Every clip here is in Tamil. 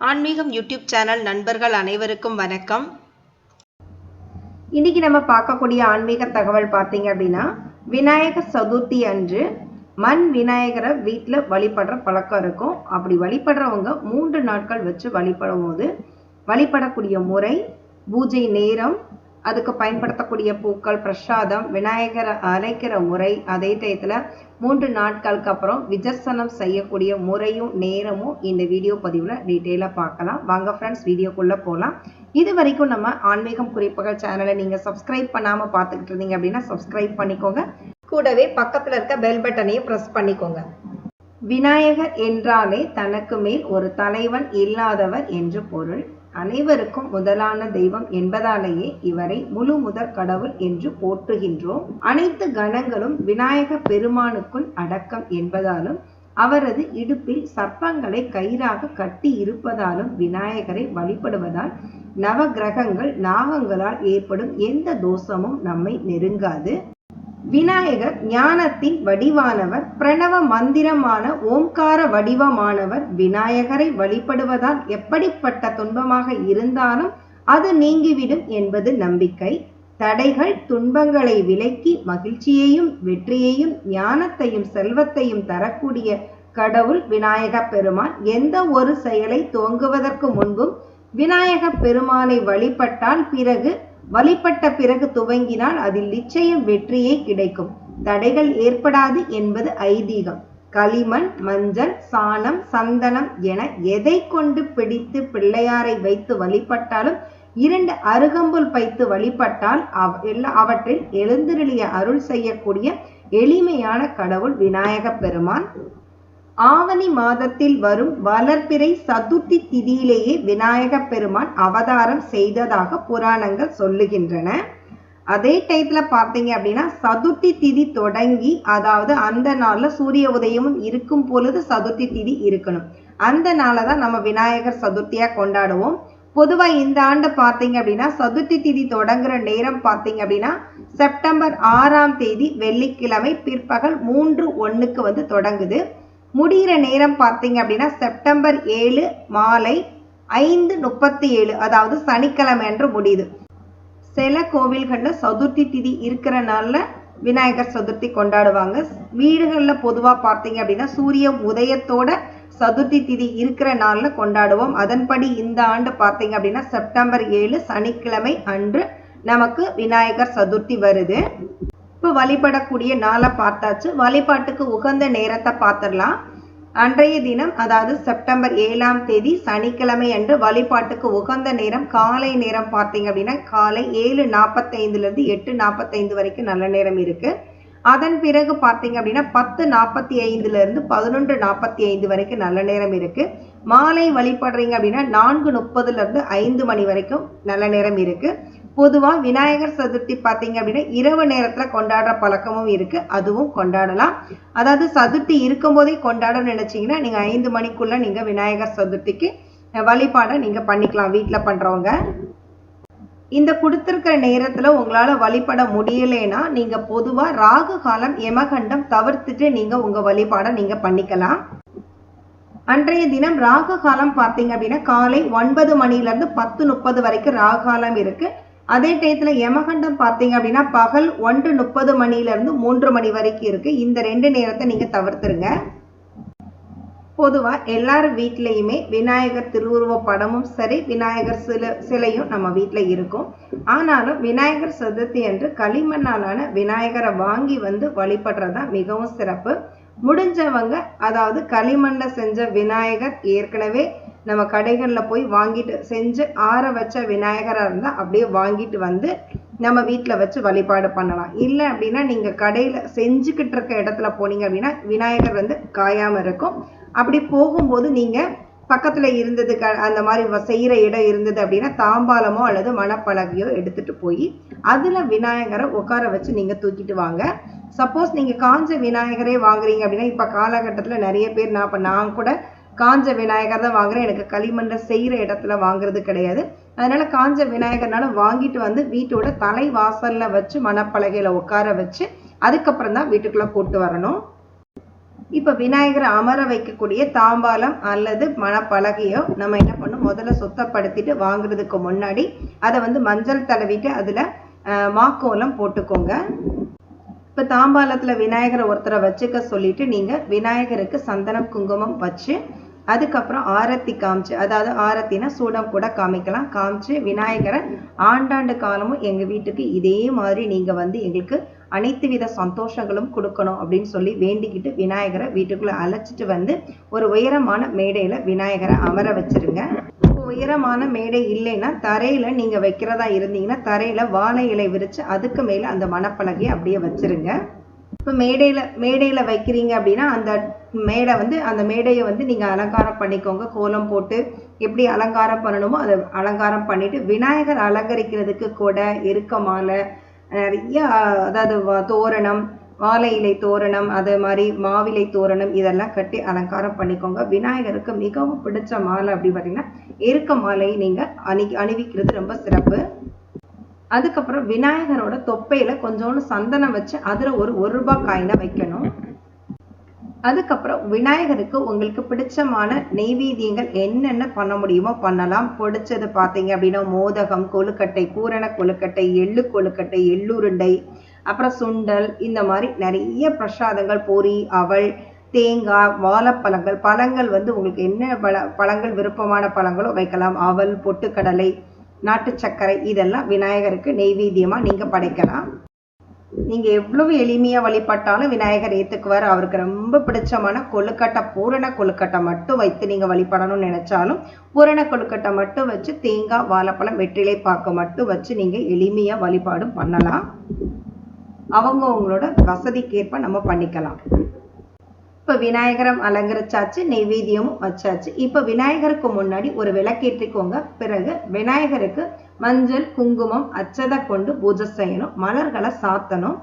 ஆன்மீகம் யூடியூப் சேனல் நண்பர்கள் அனைவருக்கும் வணக்கம். இன்னைக்கு நம்ம பார்க்கக்கூடிய ஆன்மீக தகவல் பார்த்தீங்க அப்படின்னா விநாயகர் சதுர்த்தி அன்று மண் விநாயகரை வீட்டில் வழிபடுற பழக்கம் இருக்கும். அப்படி வழிபடுறவங்க மூன்று நாட்கள் வச்சு வழிபடும் போது வழிபடக்கூடிய முறை பூஜை நேரம் அதுக்கு பயன்படுத்தக்கூடிய பூக்கள் பிரசாதம் விநாயகரை அழைக்கிற முறை அதே டயத்தில் மூன்று நாட்களுக்கு அப்புறம் விஜர்சனம் செய்யக்கூடிய முறையும் நேரமும் இந்த வீடியோ பதிவில் டீட்டெயிலாக பார்க்கலாம். வாங்க ஃப்ரெண்ட்ஸ் வீடியோக்குள்ளே போகலாம் இது வரைக்கும் நம்ம ஆன்மீகம் குறிப்புகள் சேனலை நீங்கள் சப்ஸ்கிரைப் பண்ணாமல் பார்த்துக்கிட்டு இருந்தீங்க அப்படின்னா சப்ஸ்கிரைப் பண்ணிக்கோங்க. கூடவே பக்கத்தில் இருக்க பெல் பட்டனையும் ப்ரெஸ் பண்ணிக்கோங்க. விநாயகர் என்றாலே தனக்கு மேல் ஒரு தலைவன் இல்லாதவர் என்று பொருள். அனைவருக்கும் முதலான தெய்வம் என்பதாலேயே இவரை முழு முதற் கடவுள் என்று போற்றுகின்றோம். அனைத்து கணங்களும் விநாயக பெருமானுக்குள் அடக்கம் என்பதாலும் அவரது இடுப்பில் சர்ப்பங்களை கயிறாக கட்டி இருப்பதாலும் விநாயகரை வழிபடுவதால் நவ கிரகங்கள் நாகங்களால் ஏற்படும் எந்த தோஷமும் நம்மை நெருங்காது. விநாயகர் ஞானத்தின் வடிவானவர் பிரணவ மந்திரமான ஓம்கார வடிவமானவர் விநாயகரை வழிபடுவதால் எப்படிப்பட்ட துன்பமாக இருந்தாலும் அது நீங்கிவிடும் என்பது நம்பிக்கை. தடைகள் துன்பங்களை விலக்கி மகிழ்ச்சியையும் வெற்றியையும் ஞானத்தையும் செல்வத்தையும் தரக்கூடிய கடவுள் விநாயக பெருமான். எந்த ஒரு செயலை துவங்குவதற்கு முன்பும் விநாயக பெருமானை வழிபட்டால் பிறகு வழிபட்ட பிறகு துவங்கினால் அதில் நிச்சயம் வெற்றியே கிடைக்கும். தடைகள் ஏற்படாது என்பது ஐதீகம். களிமண் மஞ்சள் சாணம் சந்தனம் என எதை கொண்டு பிடித்து பிள்ளையாரை வைத்து வழிபட்டாலும் இரண்டு அருகம்புல் வைத்து வழிபட்டால் எல்லா அவற்றில் எழுந்திருளிய அருள் செய்யக்கூடிய எளிமையான கடவுள் விநாயக பெருமான். ஆவணி மாதத்தில் வரும் வளர்பிறை சதுர்த்தி திதியிலேயே விநாயக பெருமான் அவதாரம் செய்ததாக புராணங்கள் சொல்லுகின்றன. அதே டயத்துல பார்த்தீங்க அப்படின்னா சதுர்த்தி திதி தொடங்கி அதாவது அந்த நாள்ல சூரிய உதயமும் இருக்கும் பொழுது சதுர்த்தி திதி இருக்கணும். அந்த நாளை தான் நம்ம விநாயகர் சதுர்த்தியா கொண்டாடுவோம். பொதுவா இந்த ஆண்டு பார்த்தீங்க அப்படின்னா சதுர்த்தி திதி தொடங்குற நேரம் பார்த்தீங்க அப்படின்னா செப்டம்பர் ஆறாம் தேதி வெள்ளிக்கிழமை பிற்பகல் மூன்று ஒண்ணுக்கு வந்து தொடங்குது. முடிகிற நேரம் பார்த்தீங்க அப்படின்னா செப்டம்பர் ஏழு மாலை ஐந்து முப்பத்தி ஏழு அதாவது சனிக்கிழமை என்று முடியுது. சில கோவில்களில் சதுர்த்தி திதி இருக்கிற நாளில் விநாயகர் சதுர்த்தி கொண்டாடுவாங்க. வீடுகளில் பொதுவாக பார்த்தீங்க அப்படின்னா சூரிய உதயத்தோட சதுர்த்தி திதி இருக்கிற நாளில் கொண்டாடுவோம். அதன்படி இந்த ஆண்டு பார்த்தீங்க அப்படின்னா செப்டம்பர் ஏழு சனிக்கிழமை அன்று நமக்கு விநாயகர் சதுர்த்தி வருது. இப்போ வழிபடக்கூடிய நாளை பார்த்தாச்சு. வழிபாட்டுக்கு உகந்த நேரத்தை பார்த்துடலாம். அன்றைய தினம் அதாவது செப்டம்பர் ஏழாம் தேதி சனிக்கிழமை அன்று வழிபாட்டுக்கு உகந்த நேரம் காலை நேரம் பார்த்தீங்க அப்படின்னா காலை ஏழு நாற்பத்தைந்துலேருந்து எட்டு நாற்பத்தைந்து வரைக்கும் நல்ல நேரம் இருக்குது அதன் பிறகு பார்த்தீங்க அப்படின்னா பத்து நாற்பத்தி ஐந்துலேருந்து பதினொன்று நாற்பத்தி ஐந்து வரைக்கும் நல்ல நேரம் இருக்குது மாலை வழிபடுறீங்க அப்படின்னா நான்கு முப்பதுலேருந்து ஐந்து மணி வரைக்கும் நல்ல நேரம் இருக்குது பொதுவாக விநாயகர் சதுர்த்தி பார்த்தீங்க அப்படின்னா இரவு நேரத்தில் கொண்டாடுற பழக்கமும் இருக்குது அதுவும் கொண்டாடலாம். அதாவது சதுர்த்தி இருக்கும்போதே கொண்டாடணும்னு நினச்சிங்கன்னா நீங்கள் ஐந்து மணிக்குள்ளே நீங்கள் விநாயகர் சதுர்த்திக்கு வழிபாடை நீங்கள் பண்ணிக்கலாம் வீட்டில் பண்ணுறவங்க இந்த கொடுத்துருக்கிற நேரத்தில் உங்களால் வழிபட முடியலைன்னா நீங்கள் பொதுவாக ராகு காலம் யமகண்டம் தவிர்த்துட்டு நீங்கள் உங்கள் வழிபாடை நீங்கள் பண்ணிக்கலாம். அன்றைய தினம் ராகு காலம் பார்த்தீங்க அப்படின்னா காலை ஒன்பது மணிலேருந்து பத்து முப்பது வரைக்கும் ராகு காலம் இருக்குது அதே டயத்தில் யமகண்டம் பார்த்தீங்க அப்படின்னா பகல் ஒன்று முப்பது மணிலேருந்து மூன்று மணி வரைக்கும் இருக்குது இந்த ரெண்டு நேரத்தை நீங்கள் தவிர்த்துருங்க. பொதுவாக எல்லார் வீட்லேயுமே விநாயகர் திருவுருவ படமும் சரி விநாயகர் சில சிலையும் நம்ம வீட்டில் இருக்கும். ஆனாலும் விநாயகர் சதுர்த்தி அன்று களிமண்ணாலான விநாயகரை வாங்கி வந்து வழிபடுறது தான் மிகவும் சிறப்பு. முடிஞ்சவங்க அதாவது களிமண்ணில் செஞ்ச விநாயகர் ஏற்கனவே நம்ம கடைகளில் போய் வாங்கிட்டு செஞ்சு ஆற வச்ச விநாயகராக இருந்தால் அப்படியே வாங்கிட்டு வந்து நம்ம வீட்டில் வச்சு வழிபாடு பண்ணலாம். இல்லை அப்படின்னா நீங்கள் கடையில் செஞ்சுக்கிட்டு இருக்க இடத்துல போனீங்க அப்படின்னா விநாயகர் வந்து காயாமல் இருக்கும். அப்படி போகும்போது நீங்கள் பக்கத்தில் இருந்தது க அந்த மாதிரி செய்கிற இடம் இருந்தது அப்படின்னா தாம்பாலமோ அல்லது மணப்பலகையோ எடுத்துகிட்டு போய் அதில் விநாயகரை உட்கார வச்சு நீங்கள் தூக்கிட்டு வாங்க. சப்போஸ் நீங்கள் காஞ்ச விநாயகரே வாங்குறீங்க அப்படின்னா இப்போ காலகட்டத்தில் நிறைய பேர் நான் இப்போ நான் கூட காஞ்ச விநாயகர் தான் வாங்குறேன். எனக்கு களிமண்ணில் செய்கிற இடத்துல வாங்குறது கிடையாது. அதனால காஞ்ச விநாயகர்னால வாங்கிட்டு வந்து வீட்டோட தலை வாசல்ல வச்சு மணப்பலகையில் உட்கார வச்சு அதுக்கப்புறம் தான் வீட்டுக்குள்ளே கூட்டு வரணும். இப்போ விநாயகரை அமர வைக்கக்கூடிய தாம்பாலம் அல்லது மணப்பலகையோ நம்ம என்ன பண்ணணும்? முதல்ல சுத்தப்படுத்திட்டு வாங்குறதுக்கு முன்னாடி அதை வந்து மஞ்சள் தடவிட்டு அதில் மாக்கோலம் போட்டுக்கோங்க. இப்போ தாம்பாலத்தில் விநாயகரை ஒருத்தரை வச்சுக்க சொல்லிட்டு நீங்கள் விநாயகருக்கு சந்தனம் குங்குமம் வச்சு அதுக்கப்புறம் ஆரத்தி காமிச்சு அதாவது ஆரத்தினா சூடம் கூட காமிக்கலாம். காமிச்சு விநாயகரை ஆண்டாண்டு காலமும் எங்கள் வீட்டுக்கு இதே மாதிரி நீங்கள் வந்து எங்களுக்கு அனைத்து வித சந்தோஷங்களும் கொடுக்கணும் அப்படின்னு சொல்லி வேண்டிக்கிட்டு விநாயகரை வீட்டுக்குள்ளே அழைச்சிட்டு வந்து ஒரு உயரமான மேடையில் விநாயகரை அமர வச்சிருங்க. உயரமான மேடை இல்லைன்னா தரையில நீங்க வைக்கிறதா இருந்தீங்கன்னா தரையில வாழை இலை விரிச்சு அதுக்கு மேல அந்த மணப்பலகையை அப்படியே வச்சிருங்க. இப்போ மேடையில மேடையில வைக்கிறீங்க அப்படின்னா அந்த மேடை வந்து அந்த மேடையை வந்து நீங்கள் அலங்காரம் பண்ணிக்கோங்க. கோலம் போட்டு எப்படி அலங்காரம் பண்ணணுமோ அதை அலங்காரம் பண்ணிவிட்டு விநாயகர் அலங்கரிக்கிறதுக்கு கூட இருக்க மாலை நிறைய அதாவது தோரணம் வாழை இலை தோரணம் அதே மாதிரி மாவிலை தோரணம் இதெல்லாம் கட்டி அலங்காரம் பண்ணிக்கோங்க. விநாயகருக்கு மிகவும் பிடிச்ச மாலை அப்படி பார்த்தீங்கன்னா எருக்க மாலையை நீங்கள் அணி அணிவிக்கிறது ரொம்ப சிறப்பு. அதுக்கப்புறம் விநாயகரோட தொப்பையில் கொஞ்சோண்டு சந்தனம் வச்சு அதில் ஒரு ஒரு ரூபாய் காயினை வைக்கணும். அதுக்கப்புறம் விநாயகருக்கு உங்களுக்கு பிடிச்சமான நெய்வேதியங்கள் என்னென்ன பண்ண முடியுமோ பண்ணலாம். பிடிச்சது பார்த்தீங்க அப்படின்னா மோதகம் கொழுக்கட்டை பூரண கொழுக்கட்டை எள்ளு கொழுக்கட்டை எள்ளுருண்டை அப்புறம் சுண்டல் இந்த மாதிரி நிறைய பிரசாதங்கள் பொறி அவள் தேங்காய் வாழைப்பழங்கள் பழங்கள் வந்து உங்களுக்கு என்ன பழ பழங்கள் விருப்பமான பழங்களோ வைக்கலாம். அவல் பொட்டுக்கடலை நாட்டு சர்க்கரை இதெல்லாம் விநாயகருக்கு நெய்வேத்தியமாக நீங்கள் படைக்கலாம். நீங்க எவ்வளவு எளிமையா வழிபட்டாலும் விநாயகர் ஏத்துக்குவார் அவருக்கு ரொம்ப பிடிச்சமான கொழுக்கட்டை பூரண கொழுக்கட்டை மட்டும் வைத்து நீங்க வழிபடணும்னு நினைச்சாலும் பூரண கொழுக்கட்டை மட்டும் வச்சு தேங்காய் வாழைப்பழம் வெற்றிலை பாக்கு மட்டும் வச்சு நீங்க எளிமையா வழிபாடும் பண்ணலாம். அவங்க அவங்களோட வசதிக்கேற்ப நம்ம பண்ணிக்கலாம். இப்போ விநாயகரம் அலங்கரிச்சாச்சு நெய்வேத்தியமும் வச்சாச்சு. இப்போ விநாயகருக்கு முன்னாடி ஒரு விளக்கேற்றிக்கோங்க. பிறகு விநாயகருக்கு மஞ்சள் குங்குமம் அச்சதை கொண்டு பூஜை செய்யணும் மலர்களை சாத்தணும்.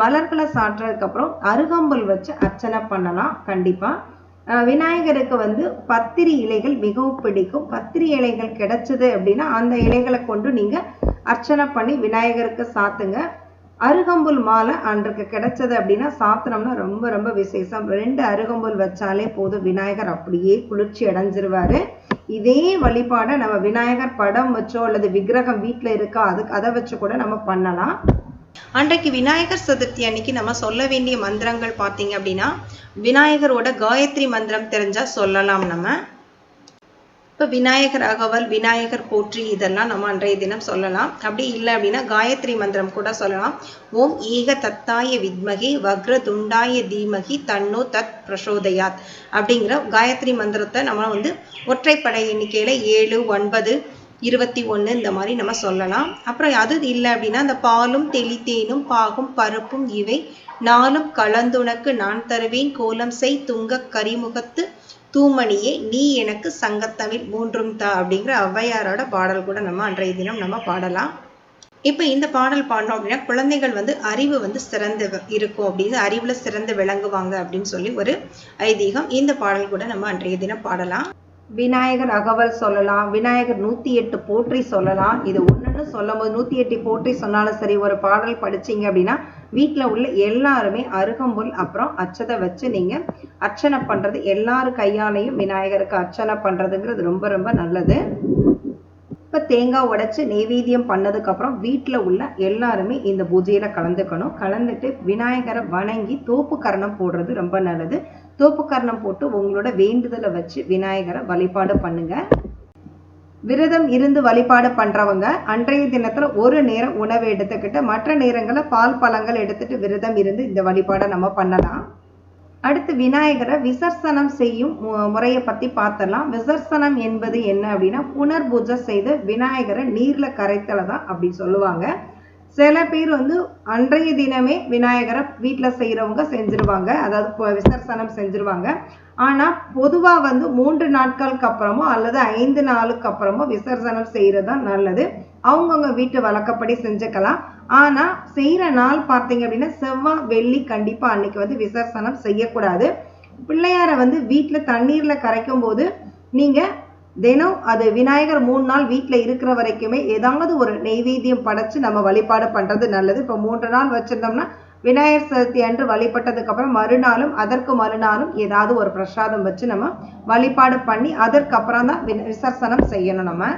மலர்களை சாட்டுறதுக்கு அப்புறம் அருகம்புல் வச்சு அர்ச்சனை பண்ணலாம் கண்டிப்பா. விநாயகருக்கு வந்து பத்திரி இலைகள் மிகவும் பிடிக்கும். பத்திரி இலைகள் கிடைச்சது அப்படின்னா அந்த இலைகளை கொண்டு நீங்க அர்ச்சனை பண்ணி விநாயகருக்கு சாத்துங்க. அருகம்புல் மாலை அன்றைக்கு கிடைச்சது அப்படின்னா சாத்தினோம்னா ரொம்ப ரொம்ப விசேஷம். ரெண்டு அருகம்புல் வச்சாலே போதும். விநாயகர் அப்படியே குளிர்ச்சி அடைஞ்சிருவாரு. இதே வழிபாடை நம்ம விநாயகர் படம் வச்சோ அல்லது விக்கிரகம் வீட்டில் இருக்கா அதுக்கு அதை வச்சு கூட நம்ம பண்ணலாம். அன்றைக்கு விநாயகர் சதுர்த்தி அன்னைக்கு நம்ம சொல்ல வேண்டிய மந்திரங்கள் பார்த்தீங்க அப்படின்னா விநாயகரோட காயத்ரி மந்திரம் தெரிஞ்சால் சொல்லலாம் நம்ம. இப்போ விநாயகர் அகவல் விநாயகர் போற்றி இதெல்லாம் நம்ம அன்றைய தினம் சொல்லலாம். அப்படி இல்லை அப்படின்னா காயத்ரி மந்திரம் கூட சொல்லலாம். ஓம் ஈக தத்தாய வித்மகி வக்ர துண்டாய தீமகி தன்னோ தத் பிரசோதயாத் அப்படிங்கிற காயத்ரி மந்திரத்தை நம்ம வந்து ஒற்றைப்படை எண்ணிக்கையில் ஏழு ஒன்பது இருபத்தி ஒன்று இந்த மாதிரி நம்ம சொல்லலாம். அப்புறம் அது இல்லை அப்படின்னா அந்த பாலும் தெளித்தேனும் பாகும் பருப்பும் இவை நாளும் கலந்துனக்கு நான் தருவேன் கோலம் செய் துங்கக் கரிமுகத்து தூமணியே நீ எனக்கு சங்கத்தமிழ் மூன்றும் தா அப்படிங்கிற ஔவையாரோட பாடல் கூட நம்ம அன்றைய தினம் நம்ம பாடலாம். இப்போ இந்த பாடல் பாடினோம் அப்படின்னா குழந்தைகள் வந்து அறிவு வந்து சிறந்து இருக்கும் அப்படின்னு அறிவில் சிறந்து விளங்குவாங்க அப்படின்னு சொல்லி ஒரு ஐதீகம் இந்த பாடல் கூட நம்ம அன்றைய தினம் பாடலாம். விநாயகர் அகவல் சொல்லலாம் விநாயகர் நூத்தி எட்டு போற்றி சொல்லலாம். இது ஒண்ணுன்னு சொல்லும் போது நூத்தி எட்டு போற்றி சொன்னாலும் சரி ஒரு பாடல் படிச்சீங்க அப்படின்னா வீட்டில் உள்ள எல்லாருமே அருகம்புல் அப்புறம் அச்சதை வச்சு நீங்க அர்ச்சனை பண்றது எல்லாரும் கையாலையும் விநாயகருக்கு அர்ச்சனை பண்றதுங்கிறது ரொம்ப ரொம்ப நல்லது. இப்ப தேங்காய் உடைச்சு நெய்வேத்தியம் பண்ணதுக்கு அப்புறம் உள்ள எல்லாருமே இந்த பூஜையில கலந்துக்கணும். கலந்துட்டு விநாயகரை வணங்கி தோப்பு கரணம் போடுறது ரொம்ப நல்லது. தோப்புக்கரணம் போட்டு உங்களோட வேண்டுதலை வச்சு விநாயகரை வழிபாடு பண்ணுங்க. விரதம் இருந்து வழிபாடு பண்றவங்க அன்றைய தினத்துல ஒரு நேரம் உணவு எடுத்துக்கிட்டு மற்ற நேரங்களை பால் பழங்கள் எடுத்துட்டு விரதம் இருந்து இந்த வழிபாடை நம்ம பண்ணலாம். அடுத்து விநாயகரை விசர்சனம் செய்யும் மு- முறையை பத்தி பார்த்தலாம் விசர்சனம் என்பது என்ன அப்படின்னா புனர்பூஜை செய்து விநாயகரை நீர்ல கரைத்தலை தான் அப்படி சொல்லுவாங்க. சில பேர் வந்து அன்றைய தினமே விநாயகரை வீட்டில் செய்கிறவங்க செஞ்சிருவாங்க. அதாவது இப்போ விசர்சனம் செஞ்சுருவாங்க. ஆனால் பொதுவாக வந்து மூன்று நாட்களுக்கு அப்புறமோ அல்லது ஐந்து நாளுக்கு அப்புறமோ விசர்சனம் செய்கிறது தான் நல்லது. அவங்கவுங்க வீட்டு வழக்கப்படி செஞ்சுக்கலாம். ஆனால் செய்கிற நாள் பார்த்தீங்க அப்படின்னா செவ்வாய் வெள்ளி கண்டிப்பாக அன்னைக்கு வந்து விசர்சனம் செய்யக்கூடாது. பிள்ளையாரை வந்து வீட்டில் தண்ணீரில் கரைக்கும் போது நீங்கள் தினம் அது விநாயகர் மூணு நாள் வீட்டில் இருக்கிற வரைக்குமே ஏதாவது ஒரு நெய்வேத்தியம் படைச்சு நம்ம வழிபாடு பண்றது நல்லது. இப்போ மூன்று நாள் வச்சிருந்தோம்னா விநாயகர் சதுர்த்தி அன்று வழிபட்டதுக்கப்புறம் மறுநாளும் அதற்கு மறுநாளும் ஏதாவது ஒரு பிரசாதம் வச்சு நம்ம வழிபாடு பண்ணி அதற்கப்புறம் தான் விசர்சனம் செய்யணும் நம்ம.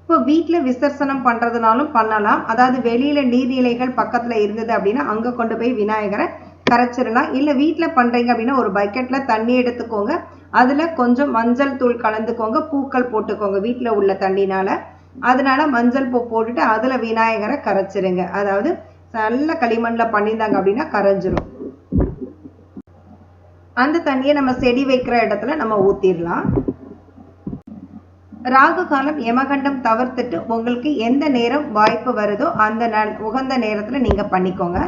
இப்போ வீட்டில் விசர்சனம் பண்றதுனாலும் பண்ணலாம். அதாவது வெளியில நீர்நிலைகள் பக்கத்துல இருந்தது அப்படின்னா அங்க கொண்டு போய் விநாயகரை கரைச்சிடலாம். இல்ல வீட்டில் பண்றீங்க அப்படின்னா ஒரு பக்கெட்ல தண்ணி எடுத்துக்கோங்க. அதுல கொஞ்சம் மஞ்சள் தூள் கலந்துக்கோங்க பூக்கள் போட்டுக்கோங்க வீட்டில் உள்ள தண்ணினால. அதனால மஞ்சள் பூ போட்டுட்டு அதுல விநாயகரை கரைச்சிருங்க. அதாவது நல்ல களிமண்ணில் பண்ணியிருந்தாங்க அப்படின்னா கரைஞ்சிரும். அந்த தண்ணியை நம்ம செடி வைக்கிற இடத்துல நம்ம ஊத்திடலாம். ராகு காலம் யமகண்டம் தவிர்த்துட்டு உங்களுக்கு எந்த நேரம் வாய்ப்பு வருதோ அந்த நல் உகந்த நேரத்துல நீங்க பண்ணிக்கோங்க.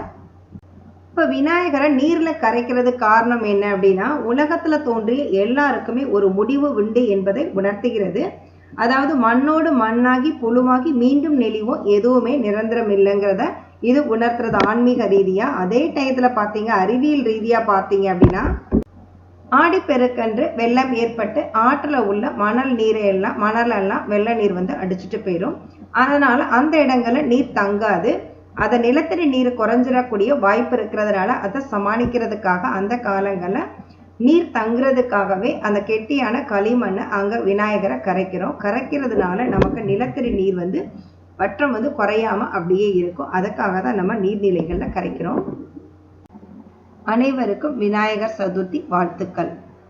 இப்போ விநாயகரை நீரில் கரைக்கிறது காரணம் என்ன அப்படின்னா உலகத்தில் தோன்றிய எல்லாருக்குமே ஒரு முடிவு உண்டு என்பதை உணர்த்துகிறது. அதாவது மண்ணோடு மண்ணாகி புழுவாகி மீண்டும் நெளிவும் எதுவுமே நிரந்தரம் இல்லைங்கிறத இது உணர்த்துறது ஆன்மீக ரீதியாக அதே டயத்தில் பார்த்தீங்க அறிவியல் ரீதியாக பார்த்தீங்க அப்படின்னா ஆடிப்பெருக்கன்று வெள்ளம் ஏற்பட்டு ஆற்றில் உள்ள மணல் நீரை எல்லாம் மணல் எல்லாம் வெள்ள நீர் வந்து அடிச்சிட்டு போயிடும் அதனால் அந்த இடங்களில் நீர் தங்காது. அதை நிலத்தடி நீர் குறைஞ்சிடக்கூடிய வாய்ப்பு இருக்கிறதுனால அதை சமாளிக்கிறதுக்காக அந்த காலங்களில் நீர் தங்குறதுக்காகவே அந்த கெட்டியான களிமண்ணை அங்கே விநாயகரை கரைக்கிறோம். கரைக்கிறதுனால நமக்கு நிலத்தடி நீர் வந்து வற்றம் வந்து குறையாம அப்படியே இருக்கும். அதுக்காக தான் நம்ம நீர்நிலைகளில் கரைக்கிறோம். அனைவருக்கும் விநாயகர் சதுர்த்தி வாழ்த்துக்கள்.